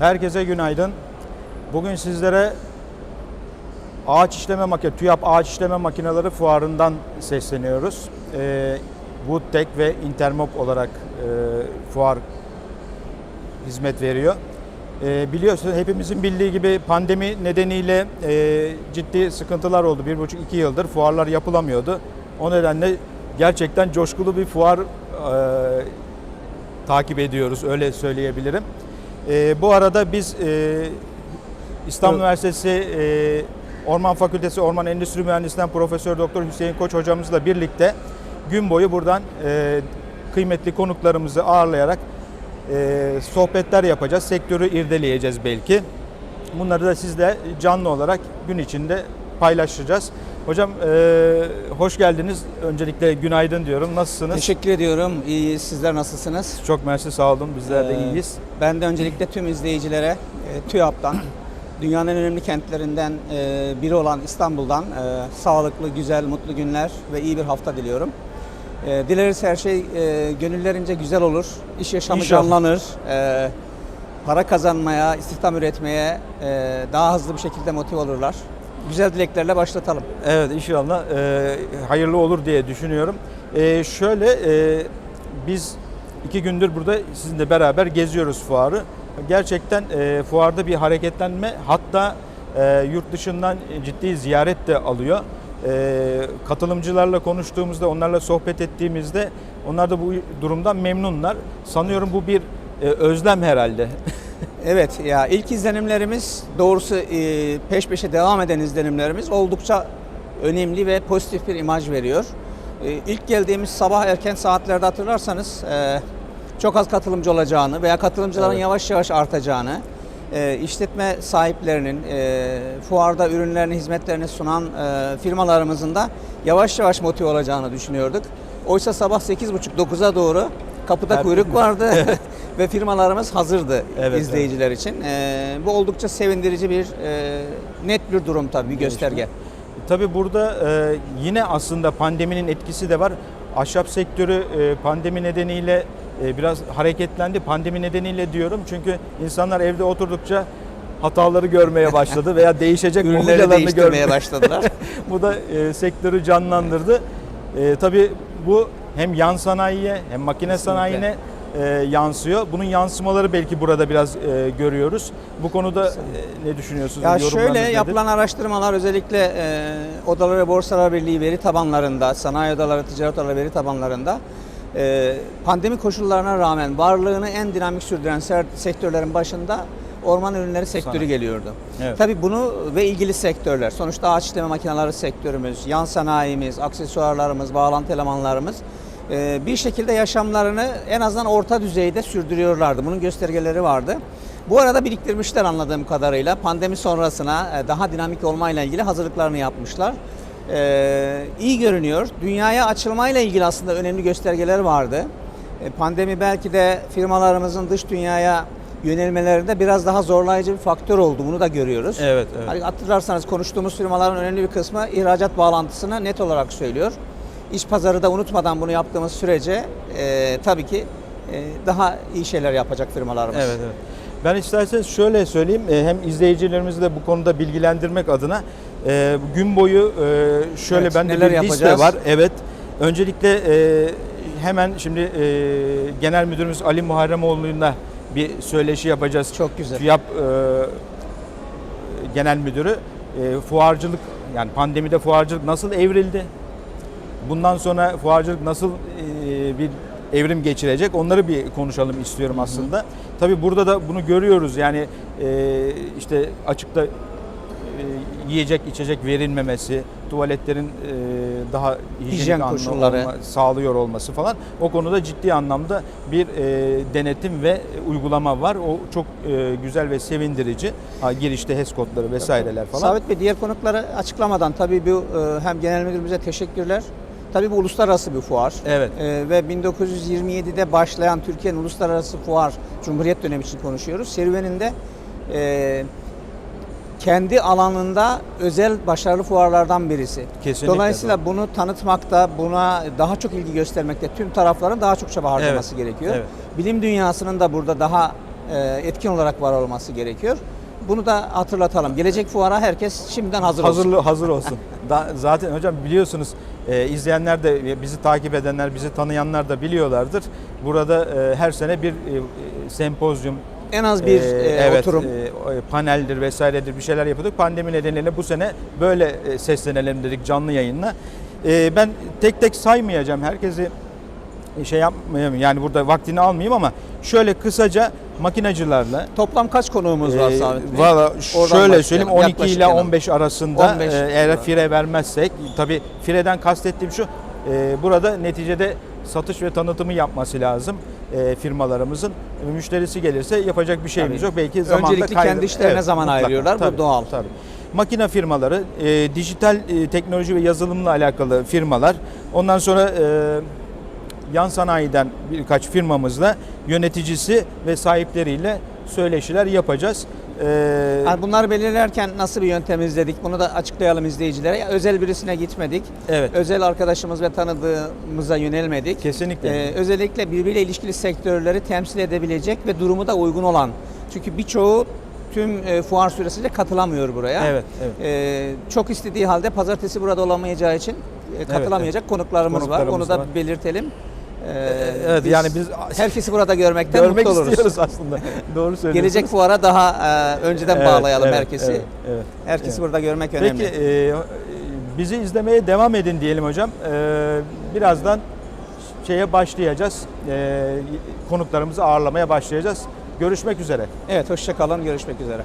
Herkese günaydın. Bugün sizlere ağaç işleme makine, TÜYAP ağaç işleme makineleri fuarından sesleniyoruz. Ee, Woodtech ve Intermop olarak e, fuar hizmet veriyor. Ee, biliyorsunuz hepimizin bildiği gibi pandemi nedeniyle e, ciddi sıkıntılar oldu. Bir buçuk iki yıldır fuarlar yapılamıyordu. O nedenle gerçekten coşkulu bir fuar e, takip ediyoruz öyle söyleyebilirim. E, bu arada biz e, İstanbul Evet. Üniversitesi e, Orman Fakültesi Orman Endüstri Mühendisliğinden Profesör Doktor Hüseyin Koç hocamızla birlikte gün boyu buradan e, kıymetli konuklarımızı ağırlayarak e, sohbetler yapacağız. Sektörü irdeleyeceğiz belki. Bunları da sizle canlı olarak gün içinde paylaşacağız. Hocam e, hoş geldiniz. Öncelikle günaydın diyorum. Nasılsınız? Teşekkür ediyorum. İyiyiz. Sizler nasılsınız? Çok mersi sağ olun. Bizler de Ee, iyiyiz. Ben de öncelikle tüm izleyicilere e, TÜYAP'tan, dünyanın en önemli kentlerinden e, biri olan İstanbul'dan e, sağlıklı, güzel, mutlu günler ve iyi bir hafta diliyorum. E, dileriz her şey e, gönüllerince güzel olur. İş yaşamı İnşallah. canlanır. E, para kazanmaya, istihdam üretmeye e, daha hızlı bir şekilde motive olurlar. Güzel dileklerle başlatalım. Evet inşallah e, hayırlı olur diye düşünüyorum. E, şöyle e, biz iki gündür burada sizinle beraber geziyoruz fuarı. Gerçekten e, fuarda bir hareketlenme hatta e, yurt dışından ciddi ziyaret de alıyor. E, katılımcılarla konuştuğumuzda, onlarla sohbet ettiğimizde onlar da bu durumdan memnunlar. Sanıyorum bu bir e, özlem herhalde. Evet ya ilk izlenimlerimiz doğrusu e, peş peşe devam eden izlenimlerimiz oldukça önemli ve pozitif bir imaj veriyor. E, İlk geldiğimiz sabah erken saatlerde hatırlarsanız e, çok az katılımcı olacağını veya katılımcıların Evet. yavaş yavaş artacağını, e, işletme sahiplerinin e, fuarda ürünlerini, hizmetlerini sunan e, firmalarımızın da yavaş yavaş motive olacağını düşünüyorduk. Oysa sabah 8.30-9'a doğru kapıda Her- kuyruk vardı ve firmalarımız hazırdı Evet, izleyiciler için. E, bu oldukça sevindirici bir e, net bir durum tabii bir gösterge. Tabii burada e, yine aslında pandeminin etkisi de var. Ahşap sektörü e, pandemi nedeniyle e, biraz hareketlendi. Pandemi nedeniyle diyorum çünkü insanlar evde oturdukça hataları görmeye başladı veya değişecek Ürünleri mobilyalarını görmeye başladılar. Bu da e, sektörü canlandırdı. E, tabii bu hem yan sanayiye hem makine Kesinlikle. sanayine e, yansıyor. Bunun yansımaları belki burada biraz e, görüyoruz. Bu konuda e, ne düşünüyorsunuz? Ya şöyle nedir? yapılan araştırmalar özellikle e, Odalar ve Borsalar Birliği veri tabanlarında, sanayi odaları, ticaret odaları veri tabanlarında e, pandemi koşullarına rağmen varlığını en dinamik sürdüren sektörlerin başında orman ürünleri sektörü Sanayi. geliyordu. Evet. Tabii bunu ve ilgili sektörler, sonuçta ağaç işleme makineleri sektörümüz, yan sanayimiz, aksesuarlarımız, bağlantı elemanlarımız bir şekilde yaşamlarını en azından orta düzeyde sürdürüyorlardı. Bunun göstergeleri vardı. Bu arada biriktirmişler anladığım kadarıyla. Pandemi sonrasına e, daha dinamik olmayla ilgili hazırlıklarını yapmışlar. E, iyi görünüyor. Dünyaya açılmayla ilgili aslında önemli göstergeler vardı. E, Pandemi belki de firmalarımızın dış dünyaya yönelmelerinde biraz daha zorlayıcı bir faktör oldu. Bunu da görüyoruz. Evet, evet. Hani hatırlarsanız konuştuğumuz firmaların önemli bir kısmı ihracat bağlantısını net olarak söylüyor. İş pazarı da unutmadan bunu yaptığımız sürece e, tabii ki e, daha iyi şeyler yapacak firmalarımız. Evet, evet. Ben isterseniz şöyle söyleyeyim, e, hem izleyicilerimizi de bu konuda bilgilendirmek adına e, gün boyu e, şöyle Evet, bende bir liste yapacağız? var. Evet. Öncelikle e, hemen şimdi e, Genel Müdürümüz Ali Muharremoğlu'yla bir söyleşi yapacağız. Çok güzel. TÜYAP e, Genel Müdürü e, fuarcılık yani pandemide fuarcılık nasıl evrildi? Bundan sonra fuarcılık nasıl e, bir evrim geçirecek? Onları bir konuşalım istiyorum aslında. Tabii burada da bunu görüyoruz. Yani e, işte açıkta e, yiyecek içecek verilmemesi, tuvaletlerin e, daha Hijyen koşulları. olma- sağlıyor olması falan. O konuda ciddi anlamda bir e, denetim ve uygulama var. O çok e, güzel ve sevindirici. Ha, girişte HES kodları vesaireler falan. Sabit Bey diğer konukları açıklamadan tabii bu e, hem genel müdürümüze teşekkürler. Tabii bu uluslararası bir fuar. Evet. E, ve 1927'de başlayan Türkiye'nin uluslararası fuar Cumhuriyet dönemi için konuşuyoruz. Serüveninde e, kendi alanında özel başarılı fuarlardan birisi. Kesinlikle Dolayısıyla bunu tanıtmakta, buna daha çok ilgi göstermekte tüm tarafların daha çok çaba harcaması Evet, gerekiyor. evet. Bilim dünyasının da burada daha e, etkin olarak var olması gerekiyor. Bunu da hatırlatalım. Gelecek fuara herkes şimdiden hazır olsun. Hazırlı hazır olsun. Da, zaten hocam biliyorsunuz e, izleyenler de bizi takip edenler, bizi tanıyanlar da biliyorlardır. Burada e, her sene bir e, e, sempozyum En az bir e, e, evet, oturum. e, paneldir vesairedir bir şeyler yapıyorduk. Pandemi nedeniyle bu sene böyle e, seslenelim dedik canlı yayınla. E, ben tek tek saymayacağım. Herkesi şey yapmayayım yani burada vaktini almayayım ama şöyle kısaca makinacılarla Toplam kaç konuğumuz var ee, Sabit Bey? Valla şöyle söyleyeyim 12 Yaklaşık ile en az. 15 arasında 15 e, eğer civarı. fire vermezsek tabi fireden kastettiğim şu e, burada neticede satış ve tanıtımı yapması lazım e, firmalarımızın. Müşterisi gelirse yapacak bir şeyimiz Tabii. yok. Belki zamanda Öncelikli kaydı- kendi işlerine zaman ayırıyorlar. Bu doğal. Tabii. Makine firmaları, e, dijital e, teknoloji ve yazılımla alakalı firmalar. Ondan sonra e, yan sanayiden birkaç firmamızla yöneticisi ve sahipleriyle söyleşiler yapacağız. E, Yani bunları belirlerken nasıl bir yöntem izledik bunu da açıklayalım izleyicilere. Özel birisine gitmedik. evet. Özel arkadaşımız ve tanıdığımıza yönelmedik. Kesinlikle. Ee, özellikle birbiriyle ilişkili sektörleri temsil edebilecek ve durumu da uygun olan. Çünkü birçoğu tüm e, fuar süresince katılamıyor buraya. Evet, evet. Ee, çok istediği halde pazartesi burada olamayacağı için e, katılamayacak konuklarımız, var. Konuklarımız Onu da var. belirtelim. Ee, Evet yani biz herkesi burada görmekten görmek mutlu oluruz. istiyoruz aslında. Doğru söylüyorsunuz. Gelecek fuara daha e, önceden Evet, bağlayalım evet, herkesi. evet, evet. Herkesi Evet. burada görmek önemli. Peki e, bizi izlemeye devam edin diyelim hocam. E, birazdan şeye başlayacağız. E, konuklarımızı ağırlamaya başlayacağız. Görüşmek üzere. Evet hoşça kalın. Görüşmek üzere.